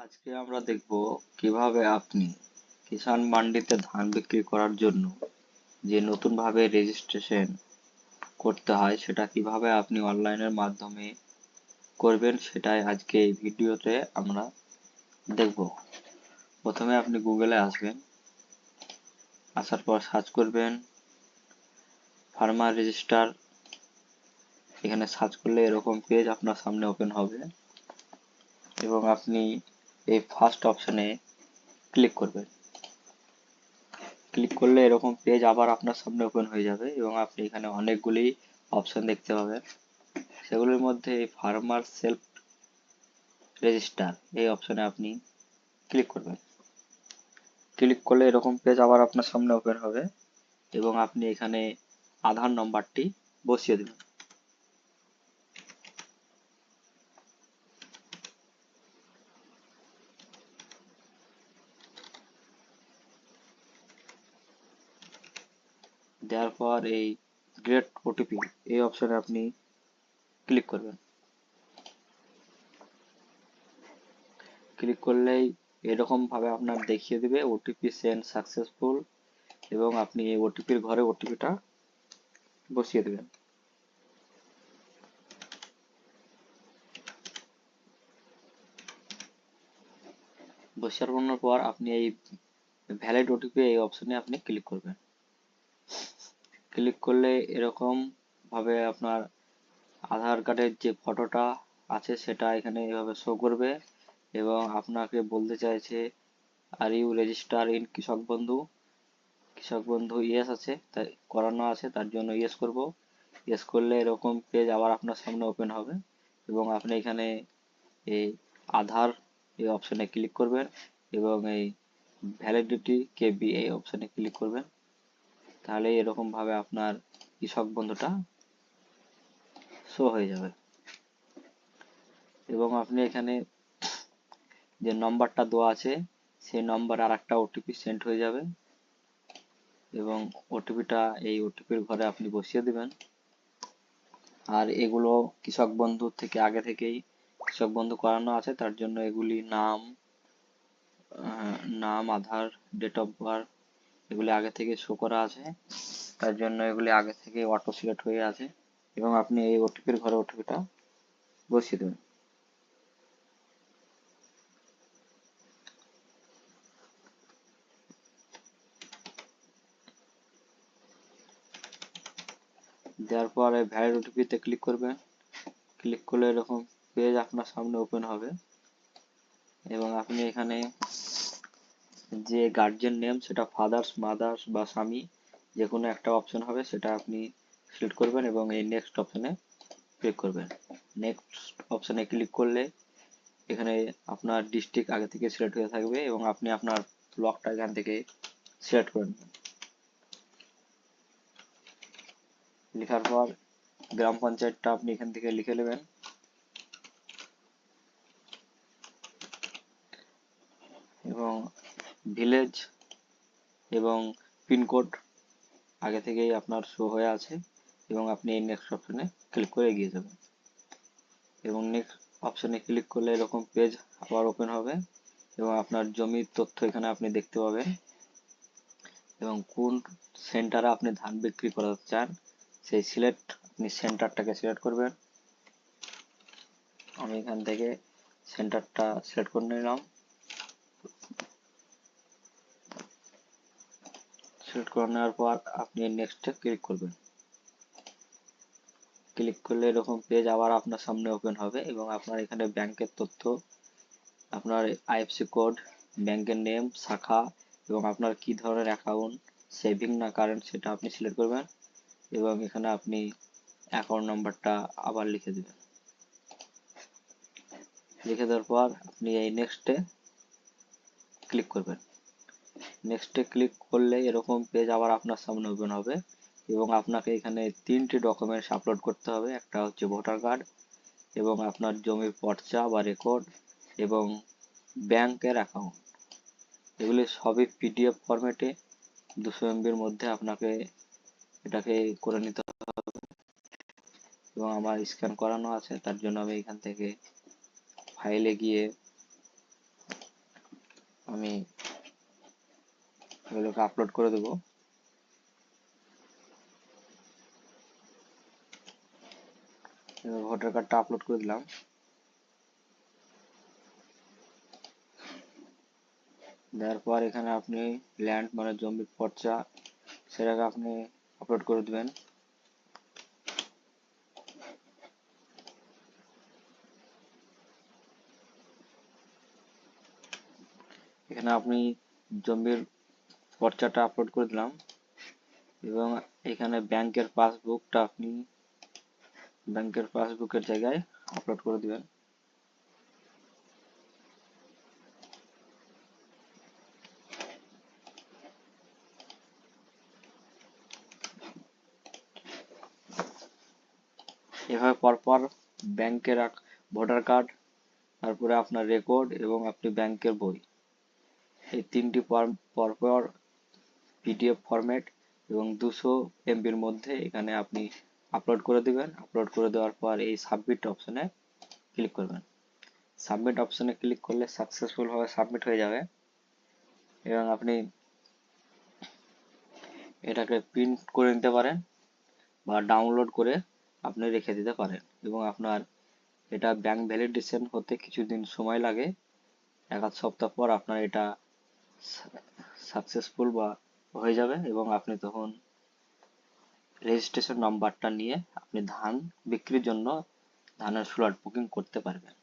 আজকে আমরা দেখব কীভাবে আপনি কিষান মান্ডিতে ধান বিক্রি করার জন্য যে নতুন ভাবে রেজিস্ট্রেশন করতে হয়, সেটা কীভাবে আপনি অনলাইনের মাধ্যমে করবেন, সেটাই আজকে এই ভিডিওতে আমরা দেখব। প্রথমে আপনি গুগলে আসবেন, আসার পর সার্চ করবেন ফার্মার রেজিস্টার এখানে সার্চ করলে এরকম পেজ আপনার সামনে ওপেন হবে। এবং আপনি এই ফার্স্ট অপশনে ক্লিক করবেন ক্লিক করলে এরকম পেজ আবার আপনার সামনে ওপেন হয়ে যাবে এবং আপনি এখানে অনেকগুলি অপশন দেখতে পাবেন। সেগুলির মধ্যে ফার্মার সেলফ রেজিস্টার এই অপশনে আপনি ক্লিক করবেন। ক্লিক করলে এরকম পেজ আবার আপনার সামনে ওপেন হবে এবং আপনি এখানে আধার নম্বরটি বসিয়ে দেবেন। দেওয়ার পর এই গ্রেট ওটিপি এই অপশনে আপনি ক্লিক করবেন। ক্লিক করলেই এরকম ভাবে আপনার দেখিয়ে দিবে ওটিপি সেন্ড সাকসেসফুল এবং আপনি এই ওটিপির ঘরে ওটিপিটা বসিয়ে দেবেন। বসানোর পর আপনি এই ভ্যালিড ওটিপি এই অপশনে আপনি ক্লিক করবেন। ক্লিক করলে এরকম ভাবে আপনার আধার কার্ডের যে ফটোটা আছে সেটা এখানে এভাবে শো করবে এবং আপনাকে বলতে চাইছে আর ইউ রেজিস্টার ইন কৃষক বন্ধু? কৃষক বন্ধু ইয়েস আছে, তাই করানো আছে, তার জন্য ইয়েস করব। ইয়েস করলে এরকম পেজ আবার আপনার সামনে ওপেন হবে এবং আপনি এখানে এই আধার এই অপশনে ক্লিক করবেন এবং এই ভ্যালিডিটি কেবি এই অপশনে ক্লিক করবেন। তাহলে এরকম ভাবে আপনার কৃষক বন্ধুটা শো হয়ে যাবে। এবং আপনি এখানে যে নম্বরটা দেওয়া আছে, সেই নম্বর আর একটা ওটিপি সেন্ড হয়ে যাবে। এবং ওটিপিটা এই ওটিপির ঘরে আপনি বসিয়ে দিবেন। আর এগুলো কৃষক বন্ধু থেকে আগে থেকেই কৃষক বন্ধু করানো আছে, তার জন্য এগুলি নাম নাম, আধার ডেট অফ বার্থ এগুলি আগে থেকে শো করা আছে। তার জন্য এগুলি আগে থেকে অটো সিলেক্ট হয়ে আছে এবং আপনি এই ওটিপির ঘরে ওটিপিটা বসিয়ে দেবেন। দেওয়ার পর ভ্যালিড ওটিপিতে ক্লিক করবেন। ক্লিক করলে এরকম পেজ আপনার সামনে ওপেন হবে। এবং আপনি এখানে যে গার্জিয়ান নেম সেটা ফাদার্স মাদার্স বা স্বামী যে কোনো একটা অপশন হবে, সেটা আপনি সিলেক্ট করবেন এবং এই নেক্সট অপশনে ক্লিক করবেন। নেক্সট অপশনে ক্লিক করলে এখানে আপনার ডিস্ট্রিক্ট আগে থেকে সিলেক্ট হয়ে থাকবে এবং আপনি আপনার ব্লকটা এখান থেকে সিলেক্ট করে নেবেন। লেখার পর গ্রাম পঞ্চায়েতটা আপনি এখান থেকে লিখে নেবেন এবং ভিলেজ এবং পিনকোড আগে থেকেই আপনার শো হয়ে আছে এবং আপনি এই নেক্সট অপশনে ক্লিক করে এগিয়ে যাবেন। এবং নেক্সট অপশনে ক্লিক করলে এরকম পেজ আবার ওপেন হবে এবং আপনার জমির তথ্য এখানে আপনি দেখতে পাবেন এবং কোন সেন্টারে আপনি ধান বিক্রি করাতে চান, সেই সিলেক্ট আপনি সেন্টারটাকে সিলেক্ট করবেন। আমি এখান থেকে সেন্টারটা সিলেক্ট করে নিলাম। সিলেক্ট করে নেওয়ার পর আপনি নেক্সটে ক্লিক করবেন। ক্লিক করলে এরকম পেজ আবার আপনার সামনে ওপেন হবে এবং আপনার এখানে ব্যাংকের তথ্য, আপনার আইএফসি কোড ব্যাংকের নেম শাখা এবং আপনার কি ধরনের অ্যাকাউন্ট সেভিং না কারেন্ট সেটা আপনি সিলেক্ট করবেন এবং এখানে আপনি অ্যাকাউন্ট নাম্বারটা আবার লিখে দেবেন। লিখে দেওয়ার পর আপনি এই নেক্সটে ক্লিক করবেন। নেক্সটে ক্লিক করলে এরকম পেজ আবার আপনার সামনে ওপেন হবে এবং আপনাকে এখানে তিনটি ডকুমেন্টস আপলোড করতে হবে। একটা হচ্ছে ভোটার কার্ড এবং আপনার জমির পর্চা বা রেকর্ড এবং ব্যাংকের অ্যাকাউন্ট এগুলি সবই পিডিএফ ফরম্যাটে দুশো এমবির মধ্যে আপনাকে এটাকে করে নিতে হবে। এবং আমার স্ক্যান করানো আছে, তার জন্য আমি এখান থেকে ফাইলে গিয়ে আমি এগুলোকে আপলোড করে দেবো। ভোটার কার্ডটা আপলোড করে দিলাম। দেওয়ার পর এখানে আপনি ল্যান্ড মানে জমির পর্চা সেটাকে আপনি আপলোড করে দিবেন। এখানে আপনি জমির পর্চাটা আপলোড করে দিলাম। এবং এখানে ব্যাংকের পাসবুকটা আপনি ব্যাংকের পাসবুকের জায়গায় আপলোড করে দিবেন। এভাবে পরপর ব্যাংকের ভোটার কার্ড, তারপরে আপনার রেকর্ড এবং আপনি ব্যাংকের বই। এই তিনটি পরপর পিডিএফ ফরম্যাট এবং দুশো এমবির মধ্যে এখানে আপনি আপলোড করে দিবেন। আপলোড করে দেওয়ার পর এই সাবমিট অপশনে ক্লিক করবেন। সাবমিট অপশনে ক্লিক করলে সাকসেসফুল ভাবে সাবমিট হয়ে যাবে। এবং আপনি এটাকে প্রিন্ট করে নিতে পারেন বা ডাউনলোড করে আপনি রেখে দিতে পারেন। এবং আপনার এটা ব্যাংক ভ্যালিডেশন হতে কিছুদিন সময় লাগে। এক আধ সপ্তাহ পর আপনার এটা সাকসেসফুল বা হয়ে যাবে এবং আপনি তখন রেজিস্ট্রেশন নাম্বারটা নিয়ে আপনি ধান বিক্রির জন্য ধানের স্লট বুকিং করতে পারবেন।